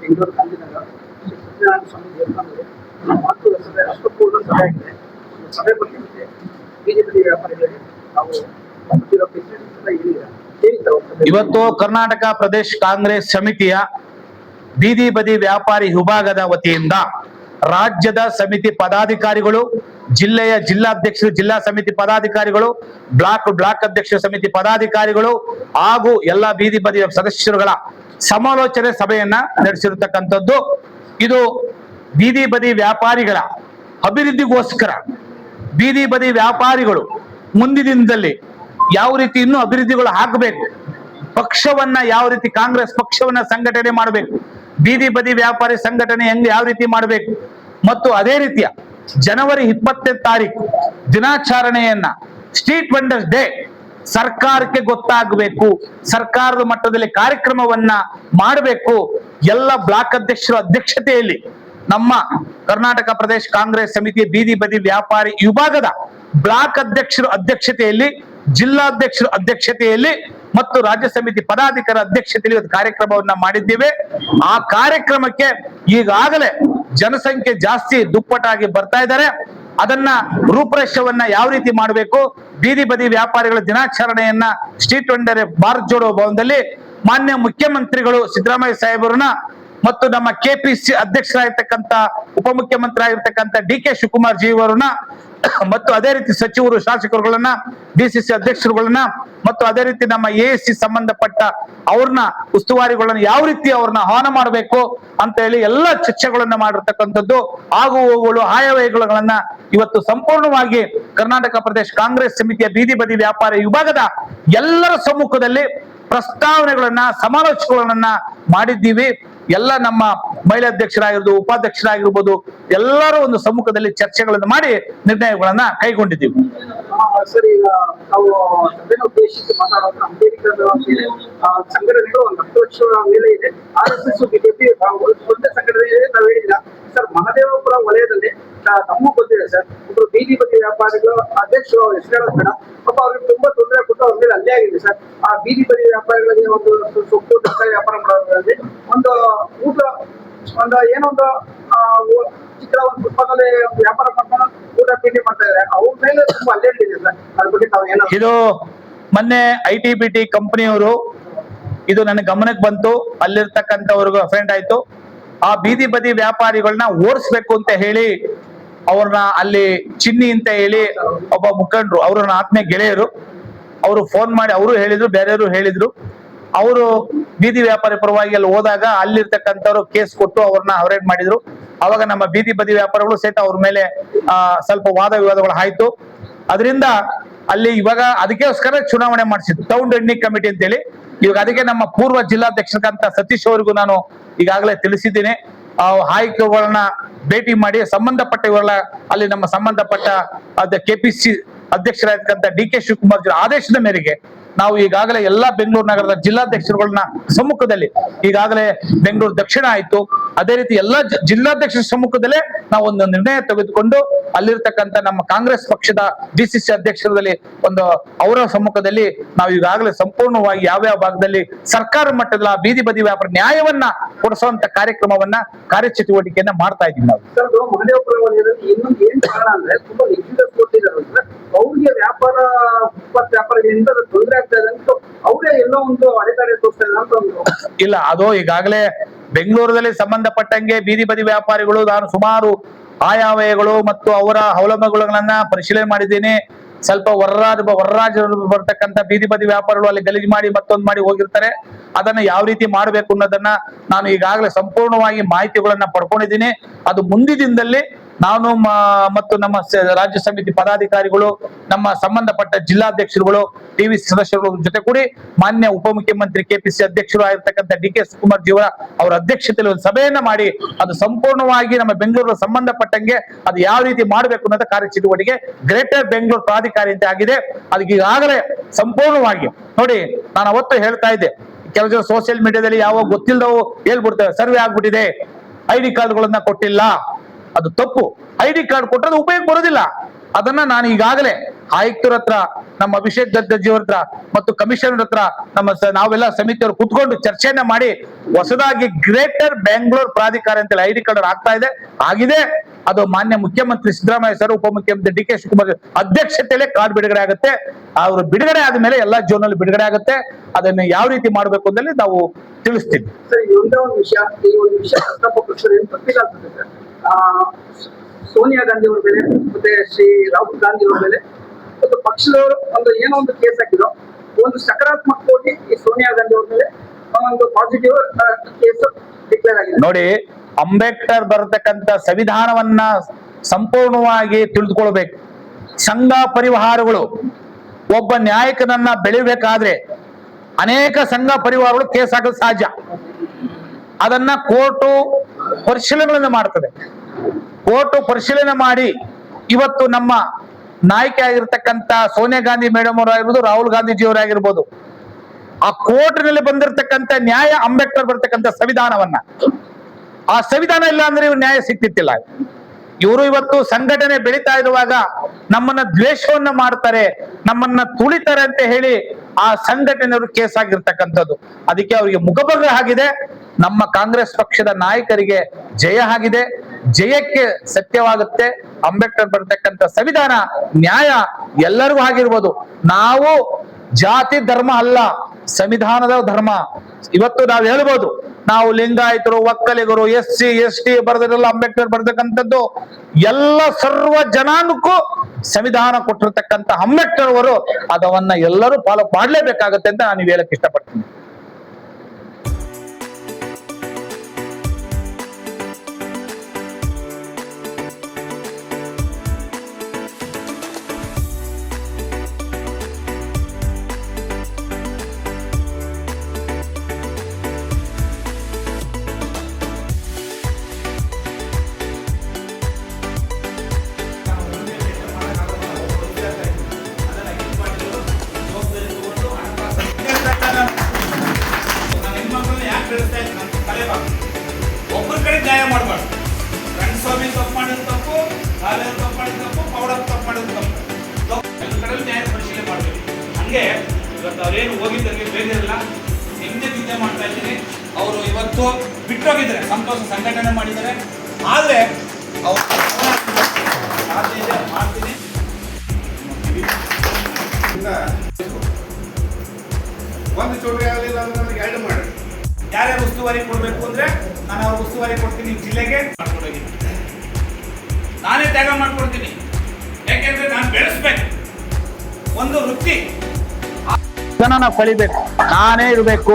ಬೆಂಗಳೂರು ಸ್ವಾಮಿ ದೇವಸ್ಥಾನದಲ್ಲಿ ಮಹತ್ವದ ಸಭೆ, ಅಷ್ಟಪೂರ್ಣ ಸಭೆ ಆಗಿದೆ ಸಭೆ ಬಗ್ಗೆ ವ್ಯಾಪಾರಿಗಳಿಗೆ ನಾವು? ಇವತ್ತು ಕರ್ನಾಟಕ ಪ್ರದೇಶ್ ಕಾಂಗ್ರೆಸ್ ಸಮಿತಿಯ ಬೀದಿ ಬದಿ ವ್ಯಾಪಾರಿ ವಿಭಾಗದ ವತಿಯಿಂದ ರಾಜ್ಯದ ಸಮಿತಿ ಪದಾಧಿಕಾರಿಗಳು, ಜಿಲ್ಲೆಯ ಜಿಲ್ಲಾಧ್ಯಕ್ಷರು, ಜಿಲ್ಲಾ ಸಮಿತಿ ಪದಾಧಿಕಾರಿಗಳು, ಬ್ಲಾಕ್ ಬ್ಲಾಕ್ ಅಧ್ಯಕ್ಷ ಸಮಿತಿ ಪದಾಧಿಕಾರಿಗಳು ಹಾಗೂ ಎಲ್ಲಾ ಬೀದಿ ಬದಿಯ ಸದಸ್ಯರುಗಳ ಸಮಾಲೋಚನೆ ಸಭೆಯನ್ನ ನಡೆಸಿರತಕ್ಕಂಥದ್ದು. ಇದು ಬೀದಿ ಬದಿ ವ್ಯಾಪಾರಿಗಳ ಅಭಿವೃದ್ಧಿಗೋಸ್ಕರ. ಬೀದಿ ಬದಿ ವ್ಯಾಪಾರಿಗಳು ಮುಂದಿನ ದಿನದಲ್ಲಿ ಯಾವ ರೀತಿ ಇನ್ನೂ ಅಭಿವೃದ್ಧಿಗಳು ಆಗಬೇಕು, ಪಕ್ಷವನ್ನ ಯಾವ ರೀತಿ ಕಾಂಗ್ರೆಸ್ ಪಕ್ಷವನ್ನ ಸಂಘಟನೆ ಮಾಡಬೇಕು, ಬೀದಿ ಬದಿ ವ್ಯಾಪಾರಿ ಸಂಘಟನೆ ಹೆಂಗ್ ಯಾವ ರೀತಿ ಮಾಡಬೇಕು, ಮತ್ತು ಅದೇ ರೀತಿಯ ಜನವರಿ ಇಪ್ಪತ್ತನೇ ತಾರೀಕು ದಿನಾಚರಣೆಯನ್ನ ಸ್ಟ್ರೀಟ್ ವೆಂಡರ್ಸ್ ಡೇ ಸರ್ಕಾರಕ್ಕೆ ಗೊತ್ತಾಗಬೇಕು, ಸರ್ಕಾರದ ಮಟ್ಟದಲ್ಲಿ ಕಾರ್ಯಕ್ರಮವನ್ನ ಮಾಡಬೇಕು. ಎಲ್ಲ ಬ್ಲಾಕ್ ಅಧ್ಯಕ್ಷರ ಅಧ್ಯಕ್ಷತೆಯಲ್ಲಿ ನಮ್ಮ ಕರ್ನಾಟಕ ಪ್ರದೇಶ ಕಾಂಗ್ರೆಸ್ ಸಮಿತಿ ಬೀದಿ ಬದಿ ವ್ಯಾಪಾರಿ ವಿಭಾಗದ ಬ್ಲಾಕ್ ಅಧ್ಯಕ್ಷರ ಅಧ್ಯಕ್ಷತೆಯಲ್ಲಿ ಜಿಲ್ಲಾಧ್ಯಕ್ಷರ ಅಧ್ಯಕ್ಷತೆಯಲ್ಲಿ ಮತ್ತು ರಾಜ್ಯ ಸಮಿತಿ ಪದಾಧಿಕಾರ ಅಧ್ಯಕ್ಷತೆಯಲ್ಲಿ ಒಂದು ಕಾರ್ಯಕ್ರಮವನ್ನ ಮಾಡಿದ್ದೇವೆ. ಆ ಕಾರ್ಯಕ್ರಮಕ್ಕೆ ಈಗಾಗಲೇ ಜನಸಂಖ್ಯೆ ಜಾಸ್ತಿ ದುಪ್ಪಟ್ಟಾಗಿ ಬರ್ತಾ ಇದ್ದಾರೆ. ಅದನ್ನ ರೂಪರೇಷವನ್ನ ಯಾವ ರೀತಿ ಮಾಡಬೇಕು? ಬೀದಿ ಬದಿ ವ್ಯಾಪಾರಿಗಳ ದಿನಾಚರಣೆಯನ್ನ ಸ್ಟ್ರೀಟ್ ವೆಂಡರ್ ಭಾರತ್ ಜೋಡೋ ಭವನದಲ್ಲಿ ಮಾನ್ಯ ಮುಖ್ಯಮಂತ್ರಿಗಳು ಸಿದ್ದರಾಮಯ್ಯ ಸಾಹೇಬರನ್ನ ಮತ್ತು ನಮ್ಮ ಕೆಪಿಸಿ ಅಧ್ಯಕ್ಷರಾಗಿರ್ತಕ್ಕಂಥ ಉಪಮುಖ್ಯಮಂತ್ರಿ ಆಗಿರ್ತಕ್ಕಂಥ ಡಿ ಕೆ ಶಿವಕುಮಾರ್ ಜಿ ಮತ್ತು ಅದೇ ರೀತಿ ಸಚಿವರು ಶಾಸಕರುಗಳನ್ನ, ಡಿಸಿಸಿ ಅಧ್ಯಕ್ಷರುಗಳನ್ನ, ಮತ್ತು ಅದೇ ರೀತಿ ನಮ್ಮ ಎ ಸಿ ಸಂಬಂಧಪಟ್ಟ ಅವ್ರನ್ನ, ಉಸ್ತುವಾರಿಗಳನ್ನ ಯಾವ ರೀತಿ ಅವ್ರನ್ನ ಆಹ್ವಾನ ಮಾಡಬೇಕು ಅಂತ ಹೇಳಿ ಎಲ್ಲ ಚರ್ಚೆಗಳನ್ನ ಮಾಡಿರ್ತಕ್ಕಂಥದ್ದು ಆಗು ಹೋಗುಗಳು ಆಯವ್ಯಯಗಳನ್ನ ಇವತ್ತು ಸಂಪೂರ್ಣವಾಗಿ ಕರ್ನಾಟಕ ಪ್ರದೇಶ ಕಾಂಗ್ರೆಸ್ ಸಮಿತಿಯ ಬೀದಿ ಬದಿ ವ್ಯಾಪಾರ ವಿಭಾಗದ ಎಲ್ಲರ ಸಮ್ಮುಖದಲ್ಲಿ ಪ್ರಸ್ತಾವನೆಗಳನ್ನ ಸಮಾಲೋಚನೆಗಳನ್ನ ಮಾಡಿದ್ದೀವಿ. ಎಲ್ಲ ನಮ್ಮ ಮಹಿಳಾ ಅಧ್ಯಕ್ಷರಾಗಿರ್ಬೋದು, ಉಪಾಧ್ಯಕ್ಷರಾಗಿರ್ಬೋದು, ಎಲ್ಲರೂ ಒಂದು ಸಮ್ಮುಖದಲ್ಲಿ ಚರ್ಚೆಗಳನ್ನು ಮಾಡಿ ನಿರ್ಣಯಗಳನ್ನ ಕೈಗೊಂಡಿದ್ದೀವಿ. ಸರ್ ಮಹದೇವಪುರ ವಲಯದಲ್ಲಿ ತಮ್ಮ ಗೊತ್ತಿದೆ ಸರ್. ಒಬ್ಬರು ಬೀದಿ ಬದಿ ವ್ಯಾಪಾರಿಗಳು, ಅಧ್ಯಕ್ಷರು ಹೆಸರು ಪಾಪ ಅವ್ರಿಗೆ ತುಂಬಾ ಅಲ್ಲೇ ಆಗಿದೆ ಸರ್. ಆ ಬೀದಿ ಬದಿ ವ್ಯಾಪಾರಿಗಳಿಗೆ ಒಂದು ಸೊಪ್ಪು, ತರಕಾರಿ ವ್ಯಾಪಾರ ಮಾಡೋದ್ರಲ್ಲಿ ಒಂದು ಊಟ, ಒಂದು ಏನೊಂದು ಚಿಕ್ಕ ಒಂದು ಫುಟ್ಪಾತಲ್ಲಿ ವ್ಯಾಪಾರ ಮಾಡ್ಕೊಂಡು ಊಟ ತಿಂಡಿ ಮಾಡ್ತಾ ಇದ್ದಾರೆ. ಅವ್ರ ಮೇಲೆ ತುಂಬಾ ಇದೆ ಸರ್. ಅದ್ರ ಬಗ್ಗೆ ತಾವು ಏನೋ ಇದು ಮೊನ್ನೆ ಐ ಟಿ ಬಿ ಟಿ ಕಂಪನಿಯವರು ಇದು ನನ್ನ ಗಮನಕ್ಕೆ ಬಂತು. ಅಲ್ಲಿರ್ತಕ್ಕಂಥವ್ರಿಗೂ ಫ್ರೆಂಡ್ ಆಯ್ತು. ಆ ಬೀದಿ ಬದಿ ವ್ಯಾಪಾರಿಗಳನ್ನ ಓಡಿಸ್ಬೇಕು ಅಂತ ಹೇಳಿ ಅವ್ರನ್ನ ಅಲ್ಲಿ ಚಿನ್ನಿ ಅಂತ ಹೇಳಿ ಒಬ್ಬ ಮುಖಂಡರು, ಅವ್ರನ್ನ ಆತ್ಮೀಯ ಗೆಳೆಯರು ಅವರು ಫೋನ್ ಮಾಡಿ, ಅವರು ಹೇಳಿದ್ರು, ಬೇರೆಯವರು ಹೇಳಿದ್ರು. ಅವರು ಬೀದಿ ವ್ಯಾಪಾರಿ ಪರವಾಗಿ ಅಲ್ಲಿ ಹೋದಾಗ ಅಲ್ಲಿರ್ತಕ್ಕಂಥವ್ರು ಕೇಸ್ ಕೊಟ್ಟು ಅವ್ರನ್ನ ಅವರೇಟ್ ಮಾಡಿದ್ರು. ಅವಾಗ ನಮ್ಮ ಬೀದಿ ಬದಿ ವ್ಯಾಪಾರಿಗಳು ಸಹಿತ ಅವ್ರ ಮೇಲೆ ಸ್ವಲ್ಪ ವಾದ ವಿವಾದಗಳು ಆಯ್ತು. ಅದರಿಂದ ಅಲ್ಲಿ ಇವಾಗ ಅದಕ್ಕೋಸ್ಕರ ಚುನಾವಣೆ ಮಾಡಿಸಿದ್ರು. ಟೌನ್ ರೆಡ್ನಿಂಗ್ ಕಮಿಟಿ ಅಂತೇಳಿ. ಇವಾಗ ಅದಕ್ಕೆ ನಮ್ಮ ಪೂರ್ವ ಜಿಲ್ಲಾಧ್ಯಕ್ಷರಂತ ಸತೀಶ್ ಅವರಿಗೂ ನಾನು ಈಗಾಗಲೇ ತಿಳಿಸಿದ್ದೀನಿ. ಆಯ್ಕೆಗಳನ್ನ ಭೇಟಿ ಮಾಡಿ ಸಂಬಂಧಪಟ್ಟ ಇವರೆಲ್ಲ ಅಲ್ಲಿ ನಮ್ಮ ಸಂಬಂಧಪಟ್ಟ ಅದ ಕೆಪಿಸಿ ಅಧ್ಯಕ್ಷರಾಗಿರ್ತಕ್ಕಂಥ ಡಿ ಕೆ ಶಿವಕುಮಾರ್ ಜಿ ಆದೇಶದ ಮೇರೆಗೆ ನಾವು ಈಗಾಗಲೇ ಎಲ್ಲಾ ಬೆಂಗಳೂರು ನಗರದ ಜಿಲ್ಲಾಧ್ಯಕ್ಷರುಗಳನ್ನ ಸಮ್ಮುಖದಲ್ಲಿ ಈಗಾಗಲೇ ಬೆಂಗಳೂರು ದಕ್ಷಿಣ ಆಯ್ತು. ಅದೇ ರೀತಿ ಎಲ್ಲಾ ಜಿಲ್ಲಾಧ್ಯಕ್ಷರ ಸಮ್ಮುಖದಲ್ಲೇ ನಾವು ಒಂದು ನಿರ್ಣಯ ತೆಗೆದುಕೊಂಡು ಅಲ್ಲಿರ್ತಕ್ಕಂಥ ನಮ್ಮ ಕಾಂಗ್ರೆಸ್ ಪಕ್ಷದ ಡಿಸಿಸಿ ಅಧ್ಯಕ್ಷರದಲ್ಲಿ ಒಂದು ಅವರ ಸಮ್ಮುಖದಲ್ಲಿ ನಾವು ಈಗಾಗಲೇ ಸಂಪೂರ್ಣವಾಗಿ ಯಾವ್ಯಾವ ಭಾಗದಲ್ಲಿ ಸರ್ಕಾರ ಮಟ್ಟದ ಆ ಬೀದಿ ಬದಿ ವ್ಯಾಪಾರ ನ್ಯಾಯವನ್ನ ಕೊಡಿಸುವಂತ ಕಾರ್ಯಕ್ರಮವನ್ನ ಕಾರ್ಯಚಟುವಟಿಕೆಯನ್ನ ಮಾಡ್ತಾ ಇದ್ದೀವಿ ನಾವು. ಅವ್ರಿಗೆ ವ್ಯಾಪಾರ ತೊಂದರೆ ಆಗ್ತಾ ಇದೆ ಅಂತ ಅವರೇ ಎಲ್ಲೋ ಒಂದು ಅಡೆತಡೆ ತೋರಿಸ್ತಾ ಅಂತ ಇಲ್ಲ ಅದು ಈಗಾಗಲೇ ಬೆಂಗಳೂರಲ್ಲಿ ಸಂಬಂಧಪಟ್ಟಂಗೆ ಬೀದಿ ಬದಿ ವ್ಯಾಪಾರಿಗಳು, ನಾನು ಸುಮಾರು ಆಯಾವಯಗಳು ಮತ್ತು ಅವರ ಅವಲಂಬಗಳನ್ನ ಪರಿಶೀಲನೆ ಮಾಡಿದ್ದೀನಿ. ಸ್ವಲ್ಪ ಹೊರರಾಜ ಹೊರರಾಜ ಬರ್ತಕ್ಕಂಥ ಬೀದಿ ಬದಿ ವ್ಯಾಪಾರಿಗಳು ಅಲ್ಲಿ ಗಲೀಜು ಮಾಡಿ ಮತ್ತೊಂದು ಮಾಡಿ ಹೋಗಿರ್ತಾರೆ. ಅದನ್ನ ಯಾವ ರೀತಿ ಮಾಡಬೇಕು ಅನ್ನೋದನ್ನ ನಾನು ಈಗಾಗಲೇ ಸಂಪೂರ್ಣವಾಗಿ ಮಾಹಿತಿಗಳನ್ನ ಪಡ್ಕೊಂಡಿದ್ದೀನಿ. ಅದು ಮುಂದಿನ ದಿನದಲ್ಲಿ ನಾನು ಮತ್ತು ನಮ್ಮ ರಾಜ್ಯ ಸಮಿತಿ ಪದಾಧಿಕಾರಿಗಳು, ನಮ್ಮ ಸಂಬಂಧಪಟ್ಟ ಜಿಲ್ಲಾಧ್ಯಕ್ಷರುಗಳು, ಟಿವಿ ಸದಸ್ಯರುಗಳ ಜೊತೆ ಕೂಡಿ ಮಾನ್ಯ ಉಪಮುಖ್ಯಮಂತ್ರಿ ಕೆಪಿಸಿ ಅಧ್ಯಕ್ಷರು ಆಗಿರ್ತಕ್ಕಂಥ ಡಿ ಕೆ ಶಿವಕುಮಾರ್ ಜೀವರ ಅವರ ಅಧ್ಯಕ್ಷತೆಯಲ್ಲಿ ಒಂದು ಸಭೆಯನ್ನ ಮಾಡಿ, ಅದು ಸಂಪೂರ್ಣವಾಗಿ ನಮ್ಮ ಬೆಂಗಳೂರು ಸಂಬಂಧಪಟ್ಟಂಗೆ ಅದು ಯಾವ ರೀತಿ ಮಾಡಬೇಕು ಅನ್ನೋದ ಕಾರ್ಯಚಟುವಟಿಕೆ ಗ್ರೇಟರ್ ಬೆಂಗಳೂರು ಪ್ರಾಧಿಕಾರಿ ಅಂತ ಆಗಿದೆ. ಅದಕ್ಕೆ ಈಗಾಗಲೇ ಸಂಪೂರ್ಣವಾಗಿ, ನೋಡಿ ನಾನು ಅವತ್ತು ಹೇಳ್ತಾ ಇದ್ದೆ, ಕೆಲವು ಜನ ಸೋಷಿಯಲ್ ಮೀಡಿಯಾದಲ್ಲಿ ಯಾವ ಗೊತ್ತಿಲ್ಲದವು ಹೇಳ್ಬಿಡ್ತೇವೆ ಸರ್ವೆ ಆಗ್ಬಿಟ್ಟಿದೆ ಐ ಡಿ ಕಾರ್ಡ್ಗಳನ್ನ ಕೊಟ್ಟಿಲ್ಲ. ಅದು ತಪ್ಪು. ಐ ಡಿ ಕಾರ್ಡ್ ಕೊಟ್ಟರೆ ಅದು ಉಪಯೋಗ ಬರೋದಿಲ್ಲ. ಅದನ್ನ ನಾನು ಈಗಾಗಲೇ ಆಯುಕ್ತರ ಹತ್ರ, ನಮ್ಮ ಅಭಿಷೇಕ್ ದತ್ತಜಿಯವ್ರ ಹತ್ರ ಮತ್ತು ಕಮಿಷನರ್ ಹತ್ರ ನಮ್ಮ ನಾವೆಲ್ಲ ಸಮಿತಿಯವರು ಕುತ್ಕೊಂಡು ಚರ್ಚೆಯನ್ನ ಮಾಡಿ ಹೊಸದಾಗಿ ಗ್ರೇಟರ್ ಬೆಂಗಳೂರು ಪ್ರಾಧಿಕಾರ ಅಂತೇಳಿ ಐ ಡಿ ಕಾರ್ಡ್ ಆಗ್ತಾ ಇದೆ. ಆಗಿದೆ. ಅದು ಮಾನ್ಯ ಮುಖ್ಯಮಂತ್ರಿ ಸಿದ್ದರಾಮಯ್ಯ ಸರ್, ಉಪಮುಖ್ಯಮಂತ್ರಿ ಡಿ ಕೆ ಶಿವಕುಮಾರ್ ಅಧ್ಯಕ್ಷತೆಯಲ್ಲೇ ಕಾರ್ಡ್ ಬಿಡುಗಡೆ ಆಗುತ್ತೆ. ಅವರು ಬಿಡುಗಡೆ ಆದ್ಮೇಲೆ ಎಲ್ಲಾ ಜೋನ್ ಅಲ್ಲಿ ಬಿಡುಗಡೆ ಆಗುತ್ತೆ. ಅದನ್ನ ಯಾವ ರೀತಿ ಮಾಡಬೇಕು ಅಂತೇಳಿ ನಾವು ತಿಳಿಸ್ತೀವಿ. ಸೋನಿಯಾ ಗಾಂಧಿ ಅವ್ರ ಮೇಲೆ ಮತ್ತೆ ಶ್ರೀ ರಾಹುಲ್ ಗಾಂಧಿ ಅವ್ರ ಮೇಲೆ ಒಂದು ಪಕ್ಷದವರು ಒಂದು ಏನೋ ಒಂದು ಕೇಸ್ ಹಾಕಿದ್ರು. ಒಂದು ಸಕಾರಾತ್ಮಕವಾಗಿ ಈ ಸೋನಿಯಾ ಗಾಂಧಿ ಅವ್ರ ಮೇಲೆ ಒಂದು ಪಾಸಿಟಿವ್ ಕೇಸ್ ಡಿಕ್ಲೇರ್ ಆಗಿದೆ. ನೋಡಿ, ಅಂಬೇಡ್ಕರ್ ಬರತಕ್ಕಂತ ಸಂವಿಧಾನವನ್ನ ಸಂಪೂರ್ಣವಾಗಿ ತಿಳಿದುಕೊಳ್ಬೇಕು. ಸಂಘ ಪರಿವಾರಗಳು ಒಬ್ಬ ನ್ಯಾಯಕನನ್ನ ಬೆಳಿಬೇಕಾದ್ರೆ ಅನೇಕ ಸಂಘ ಪರಿವಾರಗಳು ಕೇಸ್ ಹಾಕಲು ಸಹಜ ಅದನ್ನ ಕೋರ್ಟು ಪರಿಶೀಲನೆಗಳನ್ನು ಮಾಡ್ತದೆ. ಕೋರ್ಟು ಪರಿಶೀಲನೆ ಮಾಡಿ ಇವತ್ತು ನಮ್ಮ ನಾಯಕಿ ಆಗಿರ್ತಕ್ಕಂತ ಸೋನಿಯಾ ಗಾಂಧಿ ಮೇಡಮ್ ಅವರಾಗಿರ್ಬೋದು ರಾಹುಲ್ ಗಾಂಧೀಜಿಯವರಾಗಿರ್ಬೋದು ಆ ಕೋರ್ಟ್ನಲ್ಲಿ ಬಂದಿರತಕ್ಕಂತ ನ್ಯಾಯ ಅಂಬೇಡ್ಕರ್ ಬರ್ತಕ್ಕಂಥ ಸಂವಿಧಾನವನ್ನ. ಆ ಸಂವಿಧಾನ ಇಲ್ಲ ಅಂದ್ರೆ ಇವ್ರು ನ್ಯಾಯ ಸಿಕ್ತಿತ್ತಿಲ್ಲ ಇವರು ಇವತ್ತು ಸಂಘಟನೆ ಬೆಳೀತಾ ಇರುವಾಗ ನಮ್ಮನ್ನ ದ್ವೇಷವನ್ನ ಮಾಡ್ತಾರೆ, ನಮ್ಮನ್ನ ತುಳಿತಾರೆ ಅಂತ ಹೇಳಿ ಆ ಸಂಘಟನೆಯವರು ಕೇಸ್ ಆಗಿರ್ತಕ್ಕಂಥದ್ದು. ಅದಕ್ಕೆ ಅವರಿಗೆ ಮುಖಭಂಗ ಆಗಿದೆ. ನಮ್ಮ ಕಾಂಗ್ರೆಸ್ ಪಕ್ಷದ ನಾಯಕರಿಗೆ ಜಯ ಆಗಿದೆ. ಜಯಕ್ಕೆ ಸತ್ಯವಾಗುತ್ತೆ. ಅಂಬೇಡ್ಕರ್ ಬರ್ತಕ್ಕಂಥ ಸಂವಿಧಾನ, ನ್ಯಾಯ ಎಲ್ಲರಿಗೂ ಆಗಿರ್ಬೋದು. ನಾವು ಜಾತಿ, ಧರ್ಮ ಅಲ್ಲ, ಸಂವಿಧಾನದ ಧರ್ಮ. ಇವತ್ತು ನಾವು ಹೇಳ್ಬೋದು, ನಾವು ಲಿಂಗಾಯತರು, ಒಕ್ಕಲಿಗರು ಎಸ್ ಸಿ ಎಸ್ ಟಿ ಬರೆದಿರಲ್ಲ ಅಂಬೇಡ್ಕರ್ ಬರ್ತಕ್ಕಂಥದ್ದು, ಎಲ್ಲ ಸರ್ವ ಜನಾಂಗಕ್ಕೂ ಸಂವಿಧಾನ ಕೊಟ್ಟಿರ್ತಕ್ಕಂಥ ಅಂಬೇಡ್ಕರ್ ಅವರು ಅದವನ್ನ ಎಲ್ಲರೂ ಫಾಲೋ ಮಾಡ್ಲೇಬೇಕಾಗತ್ತೆ ಅಂತ ನಾನು ಹೇಳಕ್ ಇಷ್ಟಪಡ್ತೀನಿ. ಒಬ್ಬರ ಕಡೆ ನ್ಯಾಯ ಮಾಡಬಾರ್ದು. ರಂಗಸ್ವಾಮಿ ತಪ್ಪು ಮಾಡಿದ ತಪ್ಪು ಕಾಲೇಜ್ ತಪ್ಪು ಮಾಡಿದ ತಪ್ಪು, ಪೌಡರ್ ತಪ್ಪು ಮಾಡಿದ ತಪ್ಪು. ಎಲ್ಲ ಕಡೆ ನ್ಯಾಯ ಪರಿಶೀಲನೆ ಮಾಡಬೇಕು ಹಂಗೆ ಇವತ್ತು ಅವ್ರೇನು ಬೇರೆ ಬೇಜಾರಿಲ್ಲ ನಿನ್ನೆ ನಿದ್ದೆ ಮಾಡ್ತಾ ಇದ್ದೀನಿ. ಅವರು ಇವತ್ತು ಬಿಟ್ಟೋಗಿದ್ದಾರೆ. ಸಂತೋಷ ಸಂಘಟನೆ ಮಾಡಿದ್ದಾರೆ. ಆದರೆ ಅವರು ಮಾಡ್ತೀನಿ. ಒಂದು ಚೋಟ್ರಿ ಆಗಲಿಲ್ಲ ಅಂದ್ರೆ ನನಗೆ ಎರಡು ಮಾಡಿ ಯಾರ್ಯಾರು ಉಸ್ತುವಾರಿ ಕೊಡಬೇಕು ಅಂದ್ರೆ ನಾನು ಅವ್ರ ಉಸ್ತುವಾರಿ ಕೊಡ್ತೀನಿ ಜಿಲ್ಲೆಗೆ. ಮಾಡ್ಕೊಡ್ತೀನಿ ನಾನೇ ತ್ಯಾಗ ಮಾಡ್ಕೊಡ್ತೀನಿ. ಯಾಕೆಂದ್ರೆ ನಾನು ಬೆಳೆಸ್ಬೇಕು. ಒಂದು ವೃತ್ತಿ. ನಾವು ಕಲಿಬೇಕು ನಾನೇ ಇರಬೇಕು.